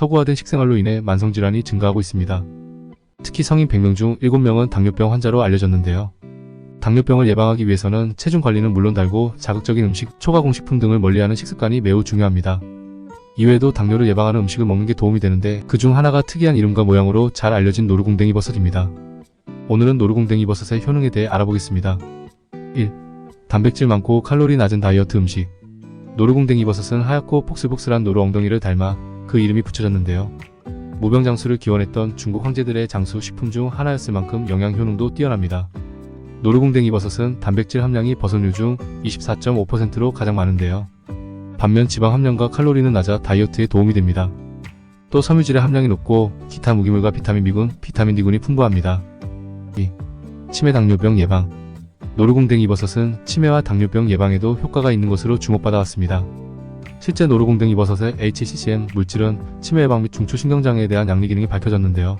서구화된 식생활로 인해 만성질환이 증가하고 있습니다. 특히 성인 100명 중 7명은 당뇨병 환자로 알려졌는데요. 당뇨병을 예방하기 위해서는 체중 관리는 물론 달고 자극적인 음식, 초가공식품 등을 멀리하는 식습관이 매우 중요합니다. 이외에도 당뇨를 예방하는 음식을 먹는 게 도움이 되는데 그 중 하나가 특이한 이름과 모양으로 잘 알려진 노루궁뎅이 버섯입니다. 오늘은 노루궁뎅이 버섯의 효능에 대해 알아보겠습니다. 1. 단백질 많고 칼로리 낮은 다이어트 음식. 노루궁뎅이 버섯은 하얗고 폭슬폭슬한 노루 엉덩이를 닮아 그 이름이 붙여졌는데요. 무병장수를 기원했던 중국 황제들의 장수 식품 중 하나였을 만큼 영양 효능도 뛰어납니다. 노루궁뎅이 버섯은 단백질 함량이 버섯류 중 24.5%로 가장 많은데요. 반면 지방 함량과 칼로리는 낮아 다이어트에 도움이 됩니다. 또 섬유질의 함량이 높고 기타 무기물과 비타민 B군, 비타민 D군이 풍부합니다. 2. 치매 당뇨병 예방 노루궁뎅이 버섯은 치매와 당뇨병 예방에도 효과가 있는 것으로 주목받아 왔습니다. 실제 노루궁뎅이 버섯의 HCCN 물질은 치매 예방 및 중추신경장애에 대한 양리 기능이 밝혀졌는데요.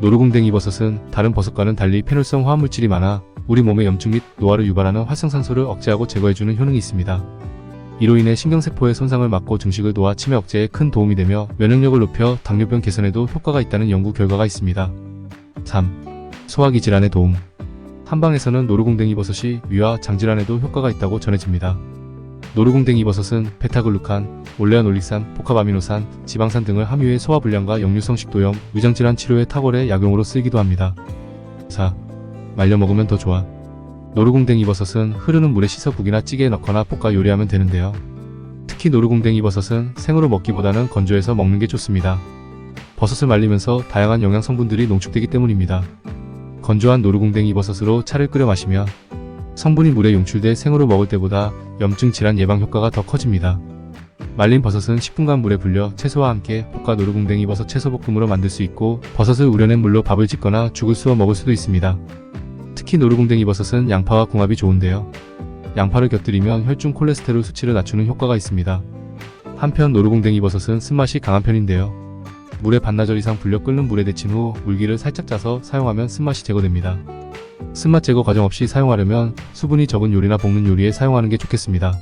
노루궁뎅이 버섯은 다른 버섯과는 달리 페놀성 화합물질이 많아 우리 몸의 염증 및 노화를 유발하는 활성산소를 억제하고 제거해주는 효능이 있습니다. 이로 인해 신경세포의 손상을 막고 증식을 도와 치매 억제에 큰 도움이 되며 면역력을 높여 당뇨병 개선에도 효과가 있다는 연구 결과가 있습니다. 3. 소화기 질환에 도움 한방에서는 노루궁뎅이 버섯이 위와 장 질환에도 효과가 있다고 전해집니다. 노루궁뎅이 버섯은 베타글루칸, 올레아놀릭산, 복합아미노산, 지방산 등을 함유해 소화불량과 역류성 식도염, 위장질환 치료에 탁월해 약용으로 쓰이기도 합니다. 4. 말려 먹으면 더 좋아. 노루궁뎅이 버섯은 흐르는 물에 씻어 국이나 찌개에 넣거나 볶아 요리하면 되는데요. 특히 노루궁뎅이 버섯은 생으로 먹기보다는 건조해서 먹는 게 좋습니다. 버섯을 말리면서 다양한 영양 성분들이 농축되기 때문입니다. 건조한 노루궁뎅이 버섯으로 차를 끓여 마시면 성분이 물에 용출돼 생으로 먹을 때보다 염증 질환 예방 효과가 더 커집니다. 말린 버섯은 10분간 물에 불려 채소와 함께 볶아 노루궁뎅이 버섯 채소볶음으로 만들 수 있고 버섯을 우려낸 물로 밥을 짓거나 죽을 쑤어 먹을 수도 있습니다. 특히 노루궁뎅이 버섯은 양파와 궁합이 좋은데요. 양파를 곁들이면 혈중 콜레스테롤 수치를 낮추는 효과가 있습니다. 한편 노루궁뎅이 버섯은 쓴맛이 강한 편인데요. 물에 반나절 이상 불려 끓는 물에 데친 후 물기를 살짝 짜서 사용하면 쓴맛이 제거됩니다. 쓴맛 제거 과정 없이 사용하려면 수분이 적은 요리나 볶는 요리에 사용하는 게 좋겠습니다.